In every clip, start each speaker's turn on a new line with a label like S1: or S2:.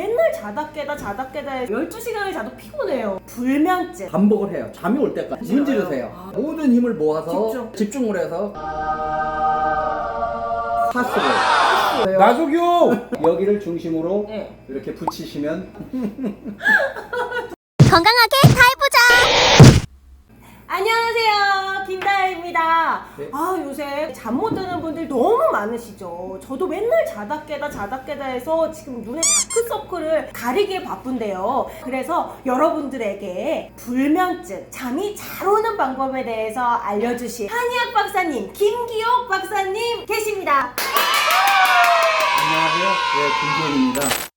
S1: 맨날 자다 깨다 자다 깨다 해서 12시간을 자도 피곤해요. 불면증.
S2: 반복을 해요. 잠이 올 때까지
S1: 진짜요?
S2: 문지르세요.
S1: 아.
S2: 모든 힘을 모아서
S1: 집중.
S2: 집중. 을 해서 파스를
S3: 나조교!
S2: 여기를 중심으로
S1: 네.
S2: 이렇게 붙이시면
S4: 건강하게.
S1: 안녕하세요. 김다혜입니다.
S2: 네.
S1: 아, 요새 잠 못 드는 분들 너무 많으시죠? 저도 맨날 자다 깨다 자다 깨다 해서 지금 눈에 다크서클을 가리기에 바쁜데요. 그래서 여러분들에게 불면증, 잠이 잘 오는 방법에 대해서 알려주신 한의학 박사님, 김기옥 박사님 계십니다.
S2: 안녕하세요. 네, 김기현입니다.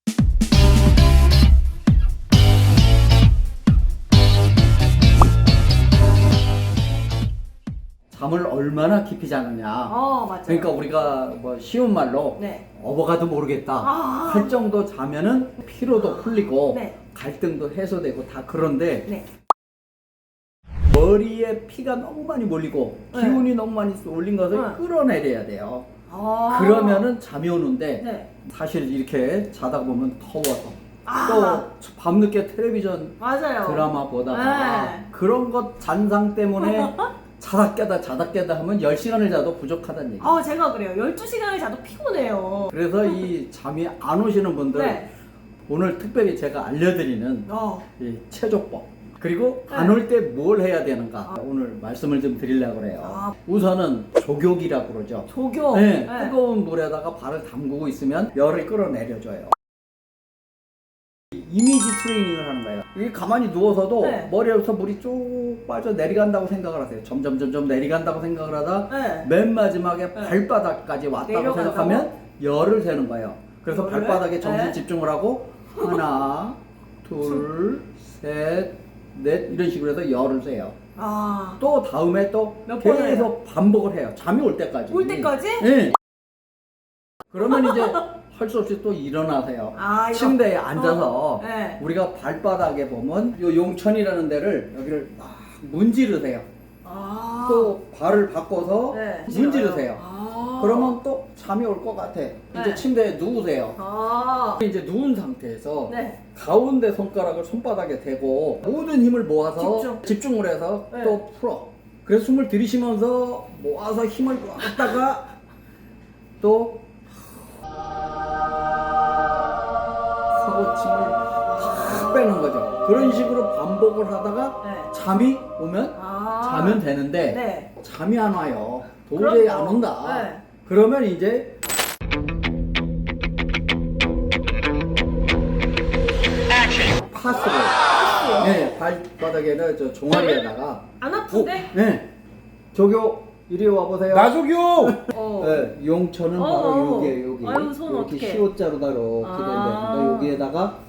S2: 잠을 얼마나 깊이 자느냐.
S1: 어, 맞아요.
S2: 그러니까 우리가 뭐 쉬운 말로
S1: 네.
S2: 어버가도 모르겠다
S1: 아.
S2: 할 정도 자면은 피로도 풀리고
S1: 네.
S2: 갈등도 해소되고 다 그런데
S1: 네.
S2: 머리에 피가 너무 많이 몰리고
S1: 네.
S2: 기운이 너무 많이 몰린 것을
S1: 네.
S2: 끌어내려야 돼요.
S1: 아.
S2: 그러면은 잠이 오는데
S1: 네.
S2: 사실 이렇게 자다 보면 더워서
S1: 아.
S2: 또 밤늦게 텔레비전
S1: 맞아요.
S2: 드라마 보다가
S1: 네.
S2: 그런 것 잔상 때문에 자다 깨다 자다 깨다 하면 10시간을 자도 부족하다는 얘기.
S1: 아, 제가 그래요. 12시간을 자도 피곤해요.
S2: 그래서 이 잠이 안 오시는 분들
S1: 네.
S2: 오늘 특별히 제가 알려드리는
S1: 어.
S2: 이 체조법 그리고
S1: 네.
S2: 안올 때 뭘 해야 되는가 오늘 말씀을 좀 드리려고 그래요.
S1: 아.
S2: 우선은 조격이라고 그러죠.
S1: 조교.
S2: 네,
S1: 네.
S2: 뜨거운 물에다가 발을 담그고 있으면 열을 끌어내려줘요. 이미지 트레이닝을 하는 거예요. 이게 가만히 누워서도
S1: 네.
S2: 머리에서 물이 쭉 빠져 내려간다고 생각을 하세요. 점점 점점 내려간다고 생각을 하다
S1: 네.
S2: 맨 마지막에
S1: 네.
S2: 발바닥까지 왔다고
S1: 내려간다고?
S2: 생각하면 열을 세는 거예요. 그래서
S1: 열을?
S2: 발바닥에 정신
S1: 네.
S2: 집중을 하고 하나, 둘, 셋, 넷 이런 식으로 해서 열을 세요.
S1: 아.
S2: 또 다음에 또
S1: 몇 번을
S2: 계속 반복을 해요. 잠이 올 때까지.
S1: 올 때까지?
S2: 네. 그러면 이제 할 수 없이 또 일어나세요.
S1: 아, 이거.
S2: 침대에 앉아서
S1: 어, 네.
S2: 우리가 발바닥에 보면 요 용천이라는 데를 여기를 막 문지르세요.
S1: 아.
S2: 또 발을 바꿔서
S1: 네.
S2: 문지르세요.
S1: 아.
S2: 그러면 또 잠이 올 것 같아. 이제
S1: 네.
S2: 침대에 누우세요.
S1: 아.
S2: 이제 누운 상태에서
S1: 네.
S2: 가운데 손가락을 손바닥에 대고 모든 힘을 모아서
S1: 집중.
S2: 을 해서
S1: 네.
S2: 또 풀어. 그래서 숨을 들이쉬면서 모아서 힘을 모았다가 또 하고 침을 탁 빼는 거죠. 그런 식으로 반복을 하다가
S1: 네.
S2: 잠이 오면
S1: 아.
S2: 자면 되는데
S1: 네.
S2: 잠이 안 와요. 도저히
S1: 그럼요.
S2: 안 온다.
S1: 네.
S2: 그러면 이제 파스를? 네, 발바닥에다 저 종아리에다가
S1: 안 아픈데?
S2: 네. 조교 이리 와 보세요.
S3: 나조교!
S1: 어.
S2: 네, 용천은
S1: 어,
S2: 바로
S1: 어.
S2: 여기에 여기
S1: 아유, 손
S2: 이렇게
S1: 어떡해.
S2: 시옷자루가 이렇게
S1: 아.
S2: 된데 여기에다가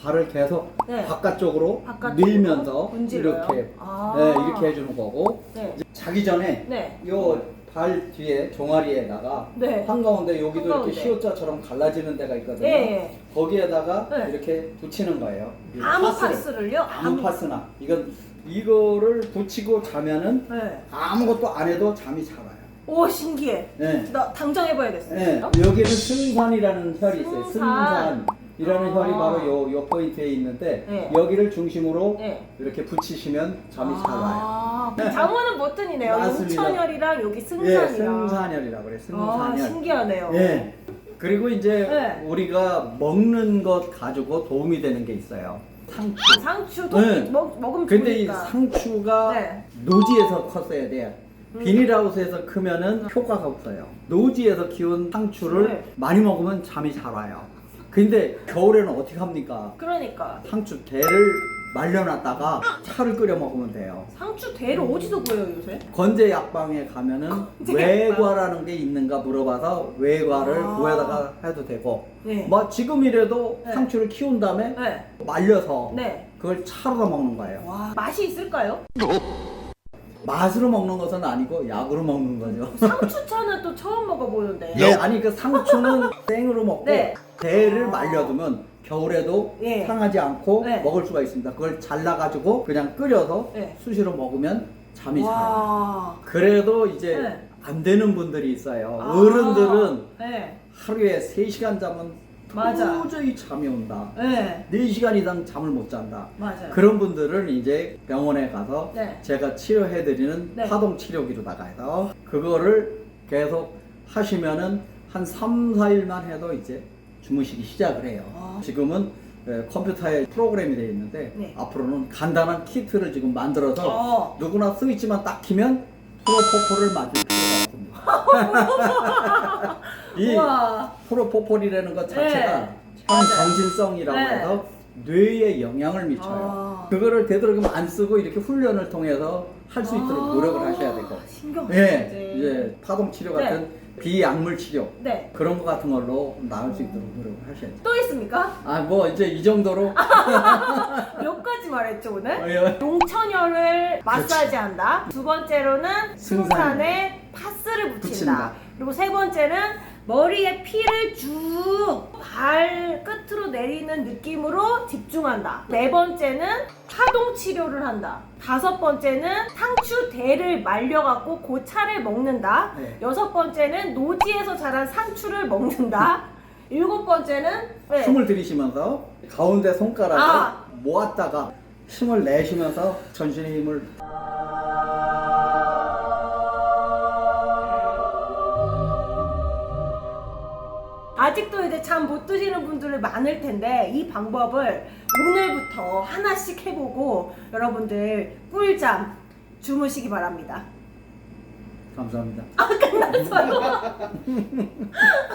S2: 발을 계속
S1: 네.
S2: 바깥쪽으로,
S1: 바깥쪽으로
S2: 밀면서
S1: 문질러요?
S2: 이렇게
S1: 아.
S2: 네, 이렇게 해주는 거고
S1: 네.
S2: 이제 자기 전에
S1: 네.
S2: 요 발 뒤에 종아리에다가
S1: 네.
S2: 한가운데 여기도
S1: 한가운데.
S2: 이렇게 시옷자처럼 갈라지는 데가 있거든요.
S1: 예, 예.
S2: 거기에다가
S1: 네.
S2: 이렇게 붙이는 거예요. 이
S1: 아무
S2: 파스를.
S1: 파스를요?
S2: 아무 파스나 이건 이거를 붙이고 자면은
S1: 네.
S2: 아무것도 안 해도 잠이 잘 와요.
S1: 오, 신기해.
S2: 네.
S1: 나 당장 해봐야겠어요.
S2: 네. 여기는 승산이라는 혈이 있어요.
S1: 승산.
S2: 승산 이라는
S1: 아.
S2: 혈이 바로 요, 요 포인트에 있는데
S1: 네.
S2: 여기를 중심으로
S1: 네.
S2: 이렇게 붙이시면 잠이 잘 와요.
S1: 아,
S2: 네.
S1: 잠오는 버튼이네요.
S2: 맞습니다.
S1: 용천혈이랑 여기
S2: 예,
S1: 승산이랑.
S2: 승산혈이라고 그래.
S1: 아,
S2: 승산혈.
S1: 신기하네요.
S2: 예. 그리고 이제
S1: 네.
S2: 우리가 먹는 것 가지고 도움이 되는 게 있어요. 상추.
S1: 아, 상추도
S2: 네.
S1: 먹, 먹으면
S2: 근데 이
S1: 좋으니까.
S2: 상추가
S1: 네.
S2: 노지에서 컸어야 돼요.
S1: 음.
S2: 비닐하우스에서 크면은 효과가 없어요. 노지에서 키운 상추를
S1: 네.
S2: 많이 먹으면 잠이 잘 와요. 근데 겨울에는 어떻게 합니까?
S1: 그러니까
S2: 상추 대를 말려놨다가 차를 끓여 먹으면 돼요.
S1: 상추 대를 어디서 구해요 요새?
S2: 건재 약방에 가면은
S1: 건재
S2: 외과라는 게 있는가 물어봐서 외과를
S1: 아.
S2: 구해다가 해도 되고
S1: 네.
S2: 뭐 지금이라도
S1: 네.
S2: 상추를 키운 다음에
S1: 네.
S2: 말려서
S1: 네.
S2: 그걸 차로 먹는 거예요.
S1: 와 맛이 있을까요?
S2: 맛으로 먹는 것은 아니고 약으로 먹는 거죠.
S1: 상추차는 또 처음 먹어보는데.
S2: 예, 아니 그 상추는 생으로 먹고
S1: 네.
S2: 대를
S1: 아.
S2: 말려두면 겨울에도
S1: 예.
S2: 상하지 않고
S1: 네.
S2: 먹을 수가 있습니다. 그걸 잘라가지고 그냥 끓여서
S1: 네.
S2: 수시로 먹으면 잠이 잘 와요.
S1: 와.
S2: 그래도 이제
S1: 네.
S2: 안 되는 분들이 있어요.
S1: 아.
S2: 어른들은
S1: 네.
S2: 하루에 3시간 자면
S1: 맞아.
S2: 도저히 잠이 온다.
S1: 네,
S2: 4시간 이상 잠을 못 잔다.
S1: 맞아요.
S2: 그런 분들은 이제 병원에 가서
S1: 네.
S2: 제가 치료해드리는
S1: 네.
S2: 파동 치료기로다가 해서 그거를 계속 하시면은 한 3, 4일만 해도 이제 주무시기 시작을 해요.
S1: 아.
S2: 지금은 에, 컴퓨터에 프로그램이 되어 있는데
S1: 네.
S2: 앞으로는 간단한 키트를 지금 만들어서
S1: 어.
S2: 누구나 스위치만 딱 키면 프로포폴을 맞을 필요가 없습니다. 이
S1: 우와.
S2: 프로포폴이라는 것 자체가
S1: 네.
S2: 참
S1: 맞아요.
S2: 정신성이라고
S1: 네.
S2: 해서 뇌에 영향을 미쳐요.
S1: 아.
S2: 그거를 되도록이면 안 쓰고 이렇게 훈련을 통해서 할 수 있도록
S1: 아,
S2: 노력을 하셔야 되고.
S1: 신경
S2: 예,
S1: 써야지.
S2: 이제 파동 치료
S1: 네.
S2: 같은 비약물 치료
S1: 네.
S2: 그런 거 같은 걸로 나을 수 있도록 노력을 하셔야죠.
S1: 또 있습니까?
S2: 아, 뭐 이제 이 정도로
S1: 몇 가지 말했죠 오늘?
S2: 어, 예.
S1: 용천혈을 마사지한다. 두 번째로는
S2: 승산.
S1: 승산에 파스를 붙인다.
S2: 붙인다.
S1: 그리고 세 번째는 머리에 피를 쭉 발 끝으로 내리는 느낌으로 집중한다. 네 번째는 파동 치료를 한다. 다섯 번째는 상추 대를 말려갖고 그 차를 먹는다.
S2: 네.
S1: 여섯 번째는 노지에서 자란 상추를 먹는다. 일곱 번째는 네.
S2: 숨을 들이쉬면서 가운데 손가락을
S1: 아.
S2: 모았다가 힘을 내쉬면서 전신의 힘을
S1: 아직도 이제 잠 못 드시는 분들이 많을 텐데 이 방법을 오늘부터 하나씩 해보고 여러분들 꿀잠 주무시기 바랍니다.
S2: 감사합니다.
S1: 끝났어요.